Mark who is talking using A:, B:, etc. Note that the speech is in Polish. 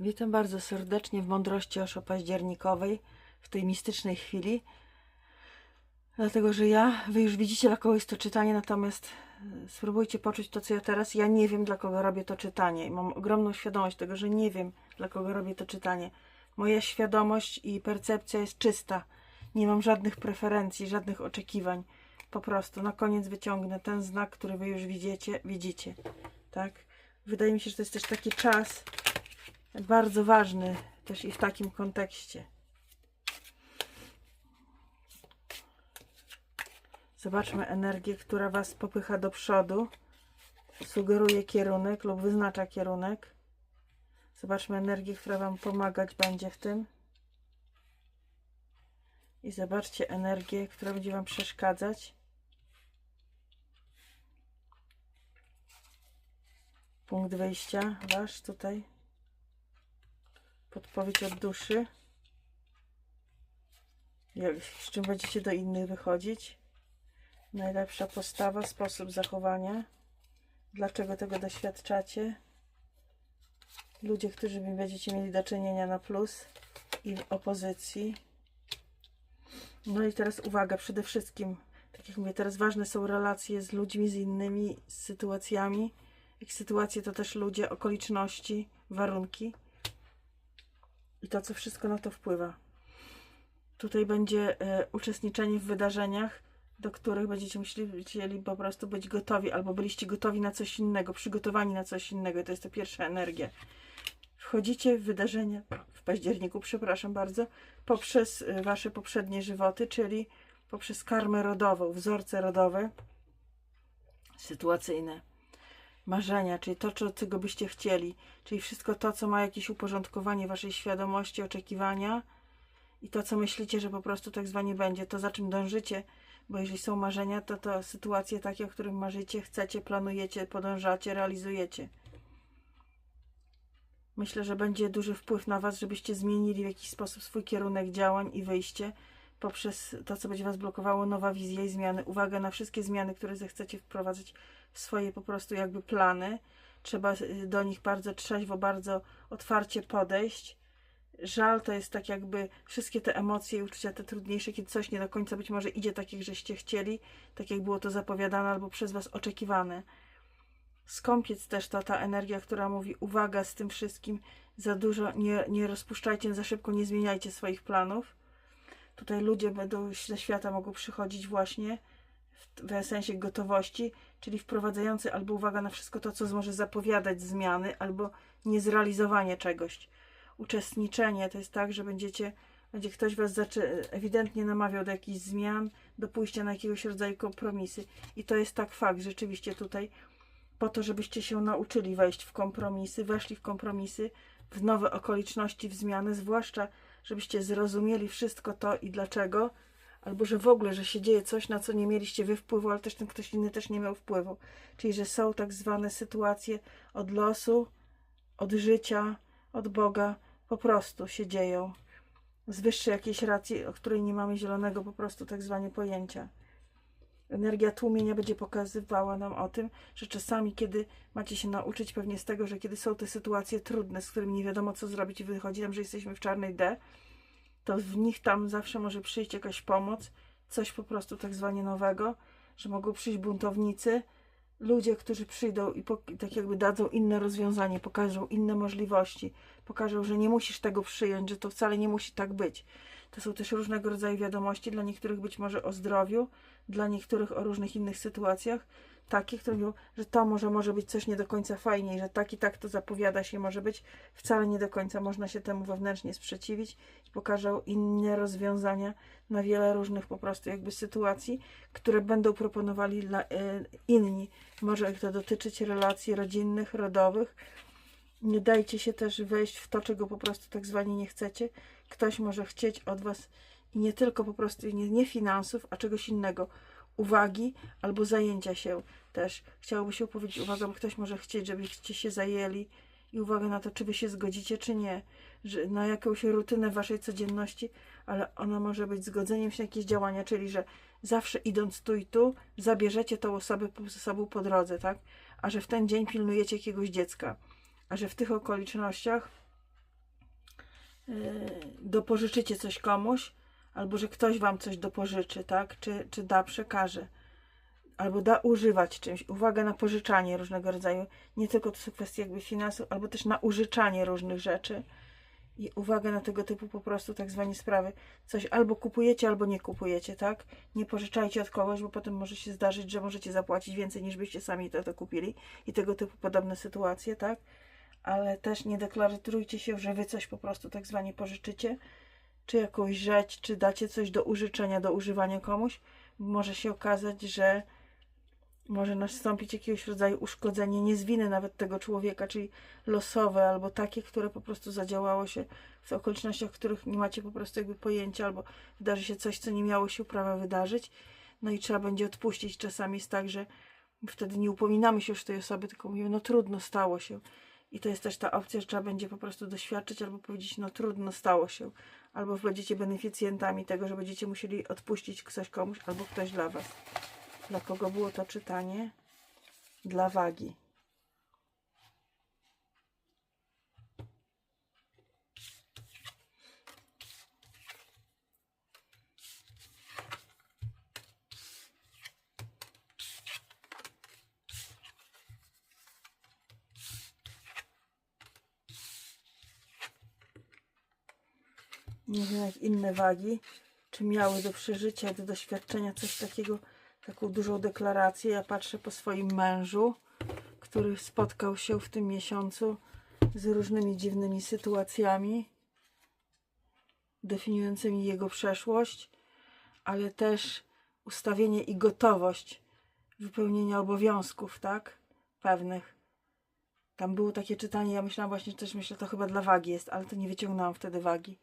A: Witam bardzo serdecznie w mądrości oszo październikowej, w tej mistycznej chwili. Dlatego, że ja, wy już widzicie, dla kogo jest to czytanie, natomiast e, spróbujcie poczuć to, co ja teraz. Ja nie wiem, dla kogo robię to czytanie mam ogromną świadomość tego, że nie wiem, dla kogo robię to czytanie. Moja świadomość i percepcja jest czysta. Nie mam żadnych preferencji, żadnych oczekiwań. Po prostu na koniec wyciągnę ten znak, który wy już widzicie, widzicie. Tak? Wydaje mi się, że to jest też taki czas, bardzo ważny też i w takim kontekście. Zobaczmy energię, która Was popycha do przodu, sugeruje kierunek lub wyznacza kierunek. Zobaczmy energię, która Wam pomagać będzie w tym. I zobaczcie energię, która będzie Wam przeszkadzać. Punkt wyjścia Wasz tutaj podpowiedź od duszy. Jak, z czym będziecie do innych wychodzić. Najlepsza postawa, sposób zachowania. Dlaczego tego doświadczacie? Ludzie, którzy będziecie mieli do czynienia na plus i w opozycji. No i teraz uwaga, przede wszystkim, tak jak mówię, teraz ważne są relacje z ludźmi, z innymi, z sytuacjami. Ich sytuacje to też ludzie, okoliczności, warunki to, co wszystko na to wpływa. Tutaj będzie e, uczestniczenie w wydarzeniach, do których będziecie musieli po prostu być gotowi, albo byliście gotowi na coś innego, przygotowani na coś innego. To jest ta pierwsza energia. Wchodzicie w wydarzenia w październiku, przepraszam bardzo, poprzez e, wasze poprzednie żywoty, czyli poprzez karmę rodową, wzorce rodowe, sytuacyjne marzenia, czyli to, czego byście chcieli, czyli wszystko to, co ma jakieś uporządkowanie waszej świadomości, oczekiwania i to, co myślicie, że po prostu tak zwanie będzie, to za czym dążycie, bo jeżeli są marzenia, to to sytuacje takie, o których marzycie, chcecie, planujecie, podążacie, realizujecie. Myślę, że będzie duży wpływ na was, żebyście zmienili w jakiś sposób swój kierunek działań i wyjście poprzez to, co będzie was blokowało, nowa wizja i zmiany. Uwaga na wszystkie zmiany, które zechcecie wprowadzać w swoje po prostu jakby plany. Trzeba y, do nich bardzo trzeźwo, bardzo otwarcie podejść. Żal to jest tak jakby wszystkie te emocje i uczucia te trudniejsze, kiedy coś nie do końca być może idzie tak, jak żeście chcieli, tak jak było to zapowiadane albo przez was oczekiwane. Skąpiec też to ta energia, która mówi uwaga z tym wszystkim, za dużo nie, nie rozpuszczajcie, za szybko nie zmieniajcie swoich planów. Tutaj ludzie będą ze świata mogą przychodzić właśnie w, w sensie gotowości, czyli wprowadzający albo uwaga na wszystko to, co może zapowiadać zmiany, albo niezrealizowanie czegoś. Uczestniczenie to jest tak, że będziecie, będzie ktoś was ewidentnie namawiał do jakichś zmian, do pójścia na jakiegoś rodzaju kompromisy. I to jest tak fakt, rzeczywiście tutaj po to, żebyście się nauczyli wejść w kompromisy, weszli w kompromisy, w nowe okoliczności, w zmiany, zwłaszcza żebyście zrozumieli wszystko to i dlaczego, albo że w ogóle, że się dzieje coś, na co nie mieliście wy wpływu, ale też ten ktoś inny też nie miał wpływu. Czyli, że są tak zwane sytuacje od losu, od życia, od Boga, po prostu się dzieją. Z wyższej jakiejś racji, o której nie mamy zielonego po prostu tak zwanie pojęcia. Energia tłumienia będzie pokazywała nam o tym, że czasami, kiedy macie się nauczyć pewnie z tego, że kiedy są te sytuacje trudne, z którymi nie wiadomo co zrobić i wychodzi nam, że jesteśmy w czarnej D, to w nich tam zawsze może przyjść jakaś pomoc, coś po prostu tak zwanie nowego, że mogą przyjść buntownicy, ludzie, którzy przyjdą i po, tak jakby dadzą inne rozwiązanie, pokażą inne możliwości, pokażą, że nie musisz tego przyjąć, że to wcale nie musi tak być. To są też różnego rodzaju wiadomości, dla niektórych być może o zdrowiu, dla niektórych o różnych innych sytuacjach, takie, które mówią, że to może może być coś nie do końca fajnie i że tak i tak to zapowiada się może być, wcale nie do końca można się temu wewnętrznie sprzeciwić i inne rozwiązania na wiele różnych po prostu jakby sytuacji, które będą proponowali dla, y, inni. Może to dotyczyć relacji rodzinnych, rodowych. Nie dajcie się też wejść w to, czego po prostu tak zwanie nie chcecie. Ktoś może chcieć od Was i nie tylko po prostu nie, nie finansów, a czegoś innego. Uwagi albo zajęcia się też. Chciałoby się powiedzieć, uwaga, bo ktoś może chcieć, żebyście się zajęli i uwaga na to, czy Wy się zgodzicie, czy nie. Że na jakąś rutynę Waszej codzienności, ale ona może być zgodzeniem się na jakieś działania, czyli że zawsze idąc tu i tu, zabierzecie tą osobę ze sobą po drodze, tak? A że w ten dzień pilnujecie jakiegoś dziecka. A że w tych okolicznościach yy, dopożyczycie coś komuś, albo że ktoś wam coś dopożyczy, tak? Czy, czy da, przekaże. Albo da używać czymś. Uwaga na pożyczanie różnego rodzaju. Nie tylko to są kwestie jakby finansów, albo też na użyczanie różnych rzeczy. I uwaga na tego typu po prostu tak zwane sprawy. Coś albo kupujecie, albo nie kupujecie, tak? Nie pożyczajcie od kogoś, bo potem może się zdarzyć, że możecie zapłacić więcej niż byście sami to, to kupili. I tego typu podobne sytuacje, tak? Ale też nie deklarujcie się, że wy coś po prostu tak zwanie pożyczycie, czy jakąś rzecz, czy dacie coś do użyczenia, do używania komuś. Może się okazać, że może nastąpić jakiegoś rodzaju uszkodzenie, nie z winy nawet tego człowieka, czyli losowe albo takie, które po prostu zadziałało się w okolicznościach, których nie macie po prostu jakby pojęcia, albo wydarzy się coś, co nie miało się prawa wydarzyć. No i trzeba będzie odpuścić. Czasami jest tak, że wtedy nie upominamy się już tej osoby, tylko mówimy, no trudno, stało się. I to jest też ta opcja, że trzeba będzie po prostu doświadczyć albo powiedzieć, no trudno, stało się. Albo będziecie beneficjentami tego, że będziecie musieli odpuścić coś komuś, albo ktoś dla was. Dla kogo było to czytanie? Dla wagi. Nie wiem jak inne wagi, czy miały do przeżycia, do doświadczenia coś takiego, taką dużą deklarację. Ja patrzę po swoim mężu, który spotkał się w tym miesiącu z różnymi dziwnymi sytuacjami, definiującymi jego przeszłość, ale też ustawienie i gotowość wypełnienia obowiązków, tak? Pewnych. Tam było takie czytanie, ja myślałam właśnie, też myślę, to chyba dla wagi jest, ale to nie wyciągnęłam wtedy wagi.